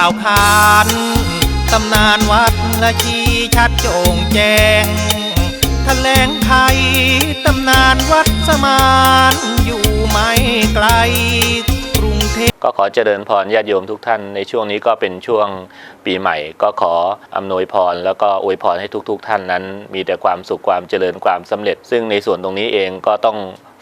าวขานตำนานวัดละชีชัดโจงแจงแลงไขตำนานวัดสมานอยู่ไม่ไกลกรุงเทพก็ขอเจริญพรญาติโยมทุกท่านในช่วงนี้ก็เป็นช่วงปีใหม่ ก็ขออำนวยพร แล้วก็อวยพรให้ทุก ๆ ท่านนั้น มีแต่ความสุขความเจริญความสำเร็จ ซึ่งในส่วนตรงนี้เองก็ต้อง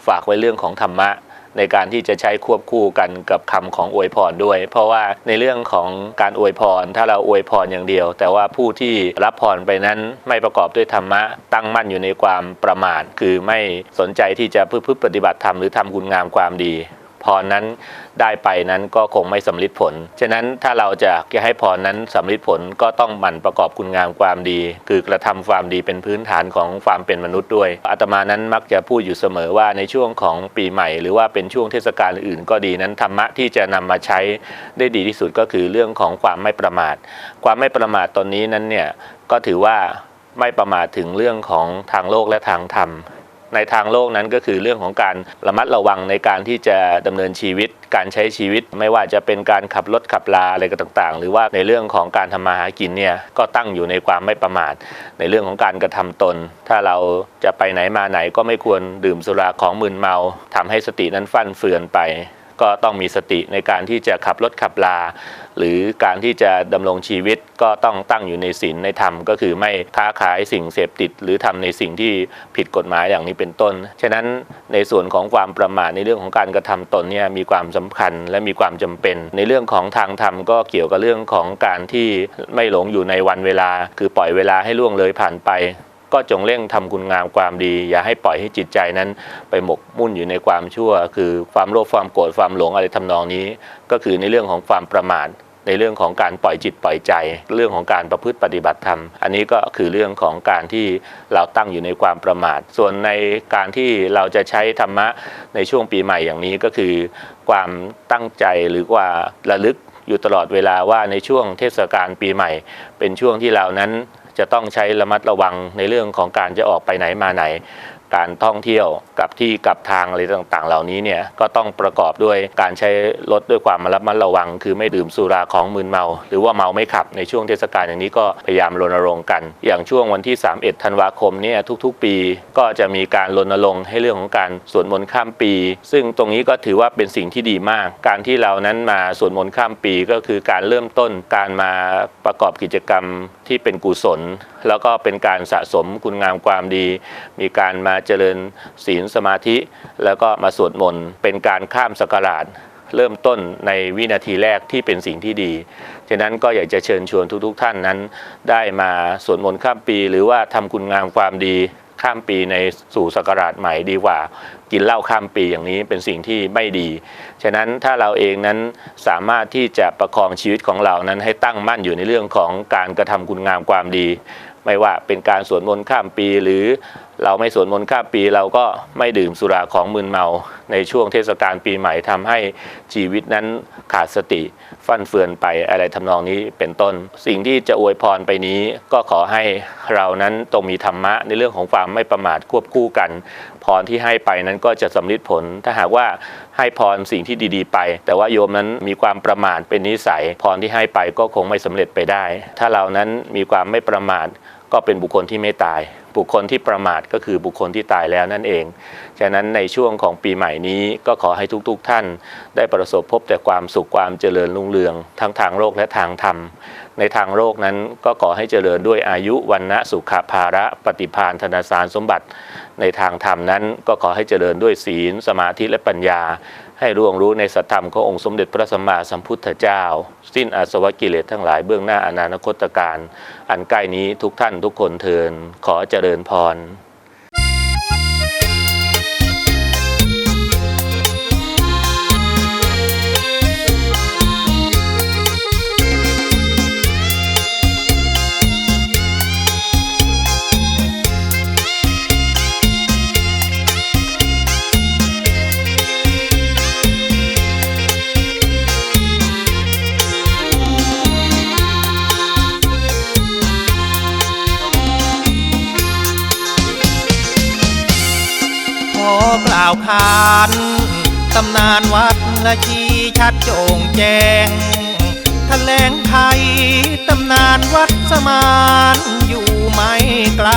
ฝากไว้เรื่องของธรรมะ ในการที่จะใช้ควบคู่กันกับคำของอวยพรด้วย เพราะว่าในเรื่องของการอวยพร ถ้าเราอวยพรอย่างเดียว แต่ว่าผู้ที่รับพรไปนั้นไม่ประกอบด้วยธรรมะตั้งมั่นอยู่ในความประมาทคือไม่สนใจที่จะพึ่งปฏิบัติธรรมหรือทำคุณงามความดี พรนั้นได้ไปนั้นก็คงไม่สำลิดผล ฉะนั้นถ้าเราจะให้พรนั้นสำลิดผลก็ต้องหมั่นประกอบคุณงามความดี คือกระทำความดีเป็นพื้นฐานของความเป็นมนุษย์ด้วย อาตมานั้นมักจะพูดอยู่เสมอว่าในช่วงของปีใหม่ หรือว่าเป็นช่วงเทศกาลอื่นก็ดีนั้นธรรมะที่จะนำมาใช้ได้ดีที่สุดก็คือเรื่องของความไม่ประมาท ความไม่ประมาทตอนนี้นั้นเนี่ยก็ถือว่าไม่ประมาทถึงเรื่องของทางโลกและทางธรรม ในทางโลกนั้นก็คือเรื่องของการระมัดระวังในการที่จะดำเนินชีวิต การใช้ชีวิต ไม่ว่าจะเป็นการขับรถขับลาอะไรก็ต่างๆ หรือว่าในเรื่องของการทำมาหากินเนี่ยก็ตั้งอยู่ในความไม่ประมาท ในเรื่องของการกระทำตน ถ้าเราจะไปไหนมาไหนก็ไม่ควรดื่มสุราของมึนเมาทำให้สตินั้นฟั่นเฟือนไป ก็ต้องมีสติในการที่จะขับรถขับลา หรือการที่จะดำรงชีวิตก็ต้องตั้งอยู่ในศีลในธรรม ก็คือไม่ค้าขายสิ่งเสพติด หรือทำในสิ่งที่ผิดกฎหมายอย่างนี้เป็นต้น ฉะนั้นในส่วนของความประมาทในเรื่องของการกระทำตนเนี่ยมีความสำคัญและมีความจำเป็น ในเรื่องของทางธรรมก็เกี่ยวกับเรื่องของการที่ไม่หลงอยู่ในวันเวลา คือปล่อยเวลาให้ล่วงเลยผ่านไป ก็จงเร่งทำคุณงามความดี อย่าให้ปล่อยให้จิตใจนั้น ไปหมกมุ่นอยู่ในความชั่ว คือความโลภความโกรธความหลงอะไรทำนองนี้ ก็คือในเรื่องของความประมาทในเรื่องของการปล่อยจิตปล่อยใจ เรื่องของการประพฤติปฏิบัติธรรม อันนี้ก็คือเรื่องของการที่เราตั้งอยู่ในความประมาท ส่วนในการที่เราจะใช้ธรรมะในช่วงปีใหม่อย่างนี้ก็คือ ความตั้งใจหรือว่าระลึกอยู่ตลอดเวลาว่าในช่วงเทศกาลปีใหม่ เป็นช่วงที่เรานั้น จะต้องใช้ระมัดระวังในเรื่องของการจะออกไปไหนมาไหน การท่องเที่ยวกับที่กับทางอะไรต่างๆ เหล่านี้เนี่ยก็ต้องประกอบด้วยการใช้รถด้วยความระมัดระวัง คือไม่ดื่มสุราของมึนเมา หรือว่าเมาไม่ขับในช่วงเทศกาลอย่างนี้ก็พยายามรณรงค์กัน อย่างช่วงวันที่ 31 ธันวาคมเนี่ยทุกๆ ปีก็จะมีการรณรงค์ให้เรื่องของการสวดมนต์ข้ามปี ซึ่งตรงนี้ก็ถือว่าเป็นสิ่งที่ดีมาก การที่เรานั้นมาสวดมนต์ข้ามปีก็คือการเริ่มต้นการมาประกอบกิจกรรมที่เป็นกุศล แล้วก็เป็นการสะสมคุณงามความดี มีการมาเจริญศีลสมาธิ แล้วก็มาสวดมนต์เป็นการข้ามสกราชเริ่มต้นในวินาทีแรกที่เป็นสิ่งที่ดี ฉะนั้นก็อยากจะเชิญชวนทุกๆทท่านนั้น ได้มาสวดมนต์ข้ามปี หรือว่าทำคุณงามความดีข้ามปีในสู่ศักราชใหม่ดีกว่า กินเหล้าข้ามปีอย่างนี้เป็นสิ่งที่ไม่ดี ฉะนั้นถ้าเราเองนั้นสามารถที่จะประคองชีวิตของเรานั้นให้ตั้งมั่นอยู่ในเรื่องของการกระทำคุณงามความดี ไม่ว่าเป็นการสวดมนต์ข้ามปีหรือ เราไม่สวดมนต์ข้ามปีเราก็ไม่ดื่มสุราของมึนเมา ในช่วงเทศกาลปีใหม่ทำให้ชีวิตนั้นขาดสติ ฟั่นเฟือนไปอะไรทำนองนี้เป็นต้น สิ่งที่จะอวยพรไปนี้ก็ขอให้เรานั้นต้องมีธรรมะในเรื่องของความไม่ประมาทควบคู่กัน พรที่ให้ไปนั้นก็จะสำลิดผล ถ้าหากว่าให้พรสิ่งที่ดีๆไป แต่ว่าโยมนั้นมีความประมาทเป็นนิสัย พรที่ให้ไปก็คงไม่สำเร็จไปได้ ถ้าเรานั้นมีความไม่ประมาทก็เป็นบุคคลที่ไม่ตาย บุคคลที่ประมาทก็คือบุคคลที่ตายแล้วนั่นเอง ฉะนั้นในช่วงของปีใหม่นี้ก็ขอให้ทุกๆทท่าน ได้ประสบพบแต่ความสุขความเจริญรุ่งเรือง ทั้งทางโลกและทางธรรม ในทางโลกนั้นก็ขอให้เจริญด้วยอายุวันนะสุขภาระปฏิพานธนาสารสมบัติ ในทางธรรมนั้นก็ขอให้เจริญด้วยศีล สมาธิและปัญญา ให้ร่วงรู้ในสัตธรรมขององค์สมเด็จพระสัมมาสัมพุทธเจ้า สิ้นอาสวะกิเลสทั้งหลายเบื้องหน้าอนาคตการ อันใกล้นี้ทุกท่านทุกคนเทินขอเจริญพร ขานตำนานวัดละชีชัดโจงแจงแถแถลงไทยตำนานวัดสมานอยู่ไม่ไกล